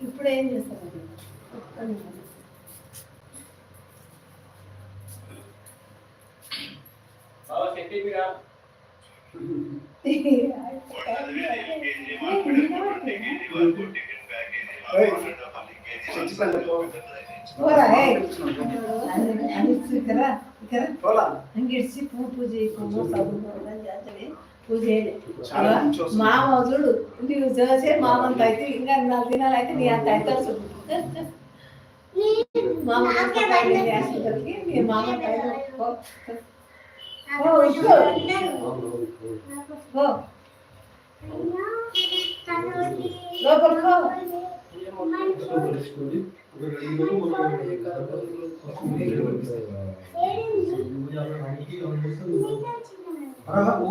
ఇప్పుడు ఏం చేస్తారు ಹೋರಾ ಹೇ ಅನಿಸ್ತು ಕರ ಕರ ಹೋಲಾ ಹಂಗೆ ಇಡ್ಸಿ ಪೂ ಪೂಜೆ ಕೋಮೋ ಸಾಬು ಅಂತೇಳಿ ಪೂಜೆ ಹೇಳಿ ಮಾವ ಅದಳು ನೀವು ಜೋಸೆ ಮಾವ ಅಂತ ಆಯ್ತು ಹಿಂಗ ನಾಲ್ಕು ದಿನ ಆಯ್ತು ನೀ ಅಂತ ಆಯ್ತು ಅನ್ಸುತ್ತೆ ಮಾಮ ಆಸ್ಪತ್ರೆಗೆ ಮಾಮ ಓ ಇದು ಓ ಲೋಕಲ್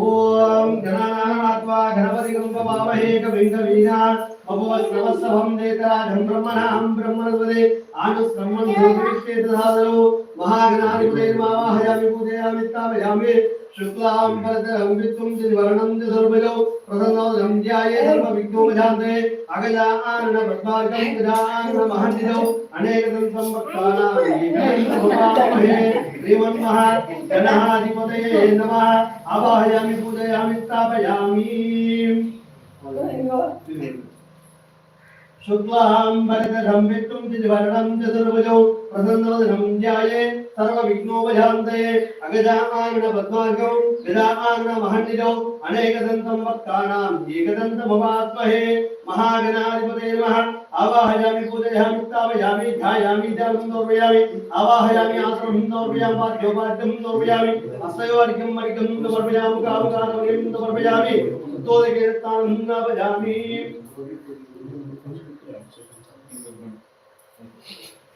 ఓం గణానాత్వా గణపతిగం పవామహే కవింద వీరాన్ అభవస్రవస్సభం దేతరాజం బ్రహ్మణాం బ్రహ్మణవదే ఆనుస్బ్రహ్మణ్ భూతవిశ్వేతధాదలో మహాగణాధిపతే మావాహయామి పూజయామి తామయామి శుక్లాం పరతరం విత్వం దివర్ణం దిసర్వజో ప్రసన్నోదం ధ్యాయే సర్వ విఘ్నోపశాంతే అగజానన పద్మార్గం గజానన మహండిజో అనేకదం సంవత్సరాణాం ఏకదంతముపామహే శ్రీమన్మహా గణాధిపతయే నమః शुक्लाम्बरदम्भित्वं त्रिवर्णं चतुर्भुजौ प्रसन्नवदनं ध्याये सर्वविघ्नोपशान्तये अगजामानन पद्मार्गौ अनेक महन्निजौ अनेकदन्तं एकदंत एकदन्तमवात्महे महागणाधिपते नमः। आवाहयामि पूजयामि, उत्थापयामि, ध्यायामि, ध्यानं समर्पयामि। आवाहयामि, आश्रमं समर्पयामि पाठ्योपाठ्यं समर्पयामि हस्तयोर्घ्यं मरिकं समर्पयामि कामकारं समर्पयामि। तोदकेन तानं भजामि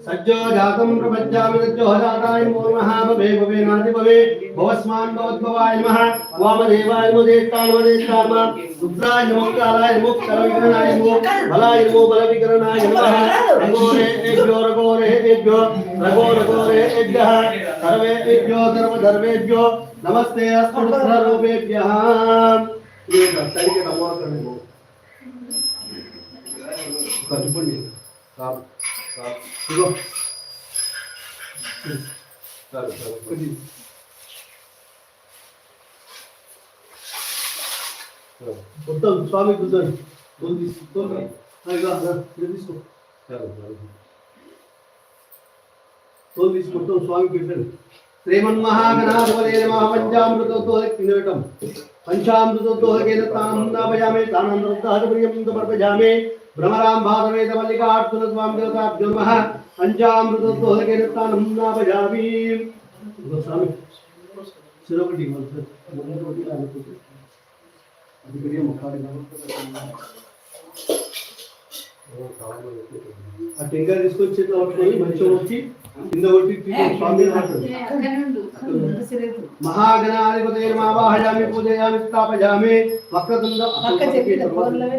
కామకారమయం దోర్పయామి ఉత్తోదకేతానం నాపయామి పంచాం సజ్జో జాతం ప్రపంచామి సజ్జో జాతాయ నమో నమః భవే భవే నాది భవే భవస్మాన్ భవద్భవాయ నమః వామదేవాయ నమో దేస్తాయ నమో దేస్తాయ నమః రుద్రాయ నమో కాలాయ నమో కలవికరణాయ నమో బలాయ నమో బలవికరణాయ నమః రఘోరే ఏభ్యో రఘోరే ఏభ్యో రఘో రఘోరే ఏభ్యః సర్వే ఏభ్యో సర్వధర్మేభ్యో నమస్తే అస్తు సర్వేభ్యః సరిగ్గా నమోకండి కట్టుకోండి కాదు కాదు ఇదిగో కాదు కాదు కొద్ది మొత్తం స్వామి కూర్చోండి తోలు తీసుకో తోలు రా. ఆ, ఇదిగో, రా, ఇది తీసుకో చాలు, చాలు. తోలు తీసి మొత్తం స్వామి పెట్టండి శ్రీమన్మహాగణాధిపతే నమః పంచామృతోదక తినటం పంచామృతోదకేన తానం నాపయామి తానం వృద్ధాధిపర్యం भ्रमराम भागवेद मल्लिकार्जुन स्वाम देवताभ्यो नमः पंचामृतोदके नृत्तान हमना भजामि गोस्वामी सिरों की टीम से तो को दिला देते थे अभी करिए मुखार नाम टेंगा जिसको चित और नहीं बच्चों की इंद ओटी टी स्वामी महागणाधिपते मावाहयामि पूजयामि स्थापयामि। वक्रतुण्ड वक्रचेति पोर्लवे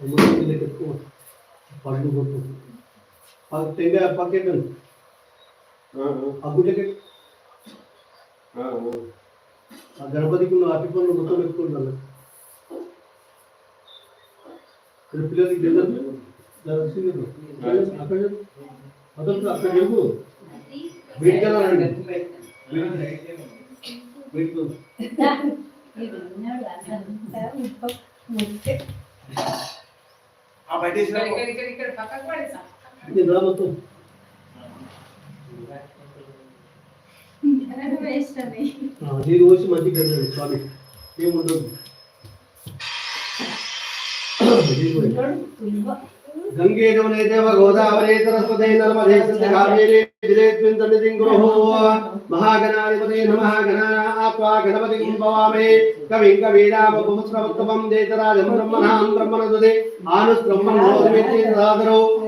లెక్క ఎక్కువ పండు కొట్టు తెగ పక్కెట్టండి ఆ గుడ్డకి ఆ గణపతికి ఉన్న అట్టి పనులు మొత్తం పెట్టుకుంటాను ఇక్కడ పిల్లలకి జగన్ అక్కడ అతను అక్కడ జరుగు బయటికి వెళ్ళాలండి బయటకు ముఖ్య. ఆ బయట వేసినా ఇది రా మొత్తం వేస్ట్ అని ఆ, నీరు పోసి మంచి గంటలు స్వామి ఏముండదు నీరు పోయి. గంగే గమనే దేవ గోదావరి సరస్వతి నర్మదే సంత కావేరి దిరేత్మిన్ సన్నిధిం గురుః మహాగణాధిపతే నమః గణాత్వా గణపతిం భవామే కవిం కవీనామపుముస్రవత్తమం దేతరాజం బ్రహ్మణాం బ్రహ్మణదుదే ఆనుస్బ్రహ్మణోదిమితి సాదరో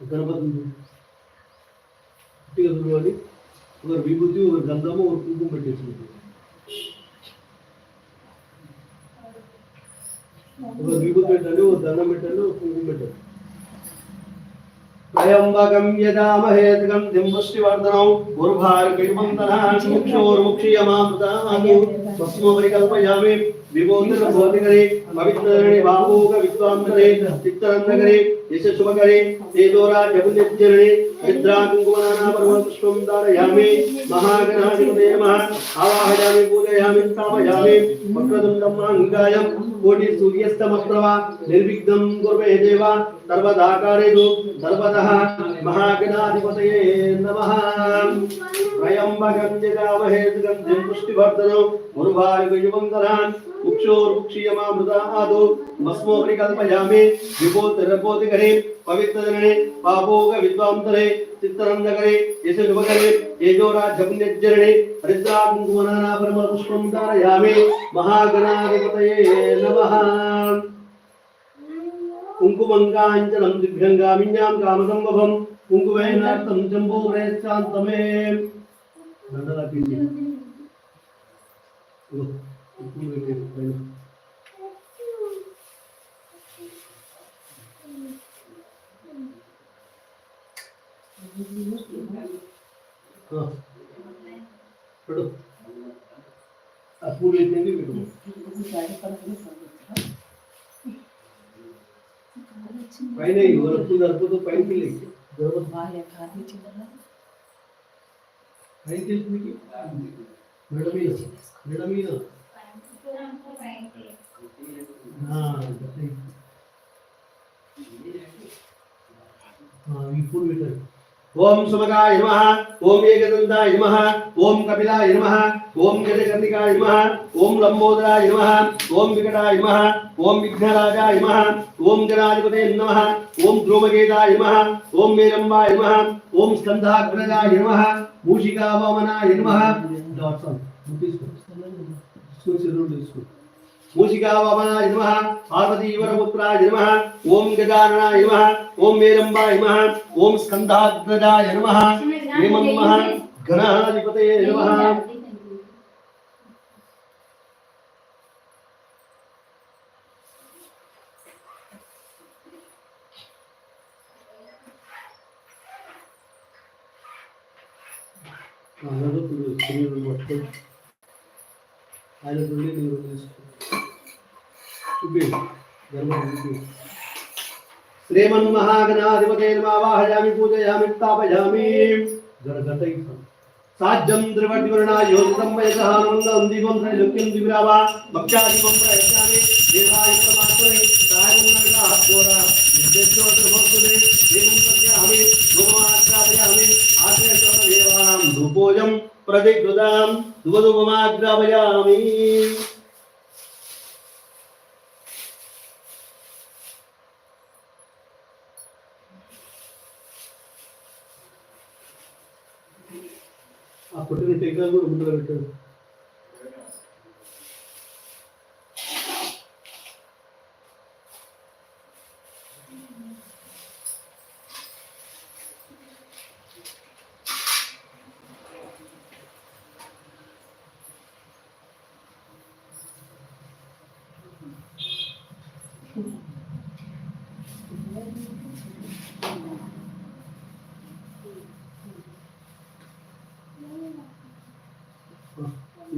గణపతి పుట్టిగా చూడాలి ఒకరు విభూతి ఒకరు గంధము ఒకరు కుంకుమ పెట్టేసి ఒక విభూతి పెట్టాలి ఒక దండం పెట్టాలి ఒక కుంకుమ పెట్టాలి. త్రయంబకం యజామహే గంధిం పుష్టివర్ధనం ఉర్భార్గిమంతనాన్ ముక్షోర్ముక్షీయమామృతాను భస్మోపరి కల్పయామి విభూతిర భౌతికరే పవిత్రరణి బాహూక విద్వాంతరే చిత్తరంధకరే యశ శుభకరే తేజోరాజ్యపుణ్యజ్జరణి నిద్రా కుంకుమనానా పరమ పుష్పం ధారయామి మహాగణాధిపతే నమః ఆవాహయామి పూజయామి స్థాపయామి వక్రతుండం అంగాయం కోటి సూర్యస్తమప్రభ నిర్విఘ్నం కుర్మే దేవ సర్వదాకారేషు సర్వదః మహాగణాధిపతయే నమః. త్రయంబకం జగామహే సుగంధిం పుష్టివర్ధనం ముర్వాయుగయువంతరాన్ ముక్షోర్ముక్షీయమామృతాదో భస్మోపరి కల్పయామి విభూతిరపోతికరే పవిత్రజననే పాపోగ విద్వాంతరే చిత్తరంజకరే యశుభకరే తేజోరాజ్యపుణ్యజ్జరణే హరిద్రాకుంకుమనానా పరమ పుష్పం ధారయామి మహాగణాధిపతయే నమః కుంకుమంగాంచలం దిభ్యంగామిన్యాం కామసంభవం కుంకుమేనార్థం జంబూరేశాంతమే దండలపిండి ఇదిగో, కుంకుమ పెట్టేది పైన. ఆ, పెట్టు ఆ పూలు పెట్టింది పెట్టు పైన ఈ వరకు జరుపుతూ పైకి లేచి పైకి వెళ్ళి మెడ మీద మెడ మీద ఆ, గట్టిగా. ఆ, ఈ పూలు పెట్టండి ఓం సుమగాయ నమః ఓం ఏకదంతాయ నమః ఓం కపిలాయ నమః ఓం గజకర్ణికాయ నమః ఓం లంబోదరాయ నమః ఓం వికటాయ నమః ఓం విఘ్నరాజాయ నమః ఓం జనాధిపతే నమ ఓం ధ్రుమగేదాయ నమః ఓం మేరంబాయ నమః ఓం స్కంధాగ్రజాయ నమః మూషికావామనాయ నమః డాట్స్ తీసుకో తీసుకో తీసుకో मूषिकावमनाय नमः। पार्वतीवरपुत्राय नमः। ॐ गजाननाय नमः। ॐ मेरम्बाय नमः। ॐ स्कन्धाग्रजाय नमः। हेमं नमः। गणाधिपतये नमः। I don't. श्रीमन्महागणाधिपतेन्मावाहयामि पूजयामि, स्थापयामि। साज्यं द्रवड्वर्णा योजितं वयसहानन्दं दीपं त्रैलोक्यं दिविरावा भक्त्यादिपं प्रयच्छामि देवाय परमात्मने सायं नरकाः घोरा निर्देशोऽर्थमस्तुते एवं सत्यामि धूपमाग्रापयामि आश्रयसर्वदेवानां धूपोजं प्रतिकृतां। धुपधूपमाग्रापयामि ఆ పుట్టినట్టు ఎగ్జామ్ కూడా ముందుగా పెట్టాడు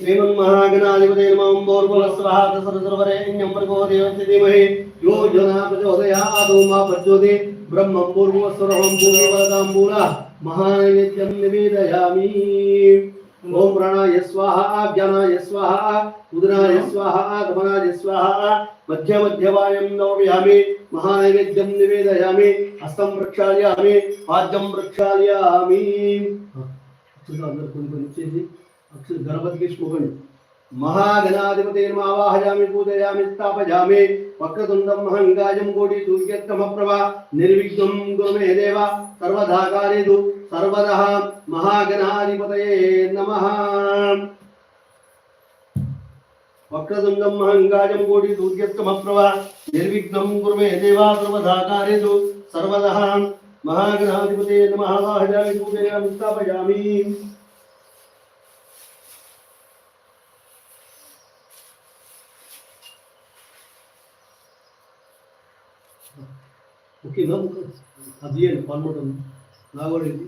శ్రీమన్మహాగణాధిపతే నమః భూర్భువస్వః సర్వసర్వరేణ్యం భర్గో దేవస్య ధీమహి యో జనా ప్రచోదయాదో మా ప్రచోదే బ్రహ్మం భూర్భువస్వరహం భూమివరదాం మూల మహానైవేద్యం నివేదయామి ఓం ప్రాణాయ స్వాహ జ్ఞానాయ స్వాహ ఉదరాయ స్వాహ గమనాయ స్వాహ మధ్య మధ్యవాయం నవయామి మహానైవేద్యం నివేదయామి హస్తం ప్రక్షాళయామి పాద్యం ప్రక్షాళయామి అక్షరాలు అందరూ కొన్ని కొన్ని ఇచ్చేసి అక్షర గణపతికి శ్లోకం మహాగణాధిపతే ఆవాహయామి పూజయామి స్థాపయామి వక్రతుండం మహంగాజం కోటి సూర్యత్తమప్రభ నిర్విఘ్నం గురుమే దేవ సర్వదా కారేదు సర్వదా మహాగణాధిపతయే నమ వక్రతుండం మహంగాజం కోటి సూర్యత్తమప్రభ నిర్విఘ్నం గురుమే దేవ సర్వదా కారేదు సర్వదా మహాగణాధిపతే నమ ఆవాహయామి పూజయామి స్థాపయామి ఓకేనా అది ఇవ్వండి పన్నుడు నా కూడా ఇది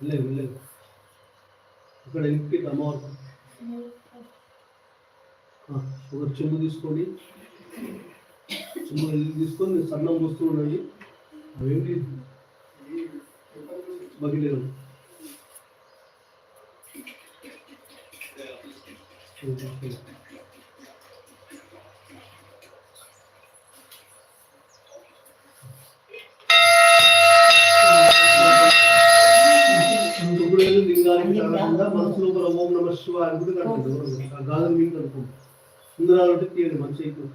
వెళ్ళలేదు వెళ్ళలేదు ఇక్కడ ఇంటికి అమ్మవారు. ఒక చెంబు తీసుకోండి. చెంబు వెళ్ళి తీసుకొని సన్నం పోస్తూ ఉండండి అవేంటి బగిలేదు ఇప్పుడు లింగానికి కాకుండా మనసు లోపల ఓం నమ శివాయ కూడా కడుతుంది ఆ గాజం మీకు కడుతుంది సుందరాలు తీయండి మంచి కడుగు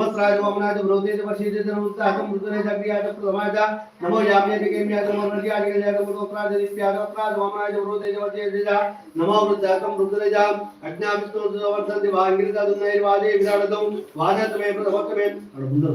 నమస్రాజ వమనాజ బ్రోదేజ వశీదేత నమస్తాకం మృతునే జగ్రియాజ ప్రమాద. నమో యామ్య దిగేమ్యాజ మర్యాజ గజాజ ముదోప్రాజ నిత్యాజ ప్రాజ వమనాజ బ్రోదేజ వశీదేత నమో వృద్ధాకం మృతునేజ అజ్ఞాపితో వర్ధంతి వాంగిరిత దున్నైర్వాదే విరాడదం వాదత్మే ప్రథమత్మే అడుగుందో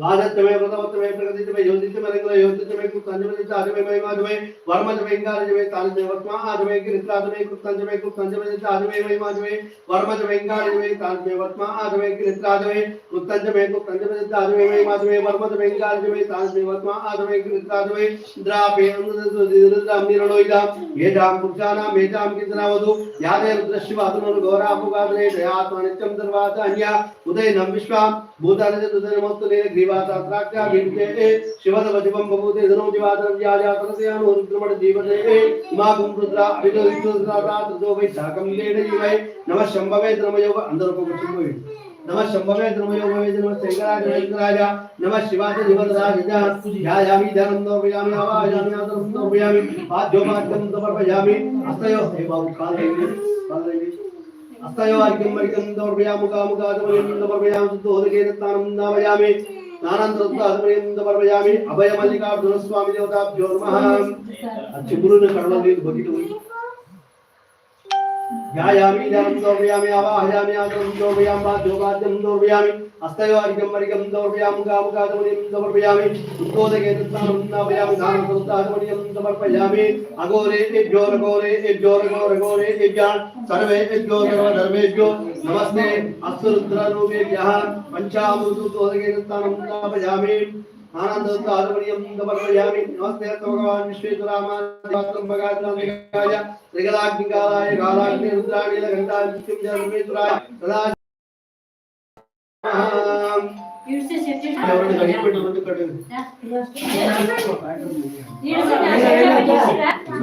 వాదత్వమే ప్రథమత్వమే ప్రగతిత్వమే యోజిత్వమే రంగుల యోజిత్వమే కృతంజమే ఆజమే మహిమాజమే వర్మజమే ఇంగారజమే తాళజమే వర్మ ఆజమే గిరిత్రాజమే కృతంజమే కృతంజమే ఆజమే మహిమాజమే వర్మజమే ఇంగారజమే తాళజమే వర్మ ఆజమే గిరిత్రాజమే కృతంజమే కృతంజమే ఆజమే మహిమాజమే వర్మజమే ఇంగారజమే తాళజమే వర్మ ఆజమే గిరిత్రాజమే ద్రాపే అనుదృద్రాం నిరణోయిదాం ఏజాం పురుషానాం ఏజాం కిందనావదు యాదే రుద్రశివ అతను గౌరాపుగాదనే దయాత్మ నిత్యం తర్వాత అన్య ఉదయనం విశ్వాం భూతాని దుదనమస్తు నేను जीवासात्राख्या भिन्ते शिवसवधिपं बभूते धनुं जीवातरव्याजातरस्यानुरुद्रमण जीवते इमागुं रुद्रा अभितविद्वद्रात्रातो वै शाकं लेडयिवै नमः शम्भवे धर्मयोग अन्धरूपगुच्छुम्भवे नमः शम्भवे धर्मयोगवे नमः शङ्कराय शङ्कराय नमः शिवाय शिवराजाय ध्यायामि ध्यानं समर्पयामि आवाहयामि आदरं समर्पयामि पाद्योपाद्यं समर्पयामि। हस्तयो, हे बाबू, कालदेवी कालदेवी। हस्तयो, अर्घ्यं अर्घ्यं समर्पयामि मुखामुखादमयं समर्पयामि शुद्धोदकेन स्नानं नामयामि। नानान्तरत्व अग्रयन्द पर्वयामि अभय मल्लिकार्जुन स्वामी देवताभ्यो नमः अच्छे गुरु ने करुणा दी भक्ति हुई ध्यायामि ध्यानं दोर्वयामि आवाहयामि आचरं दोर्वयामि बाध्योपाद्यं दोर्वयामि हस्तयोर्घ्यं वर्गं दौर्भ्यां कामकादमणिं समर्पयामि उद्बोधके तत्तानं नापयामि नामसुस्तादमणिं समर्पयामि अघोरेभ्यो रघोरेभ्यो रघोरघोरेभ्यः सर्वेभ्यो सर्वधर्मेभ्यो नमस्ते अस्तुरुद्ररूपेभ्यः पञ्चामृतोदके तत्तानं नापयामि आनन्दोत्तादमणिं समर्पयामि नमस्ते भगवान् विश्वेश्वरामाय त्रिगलाग्निकालाय कालाग्निरुद्राणीलघण्टाय सदा கட்டு.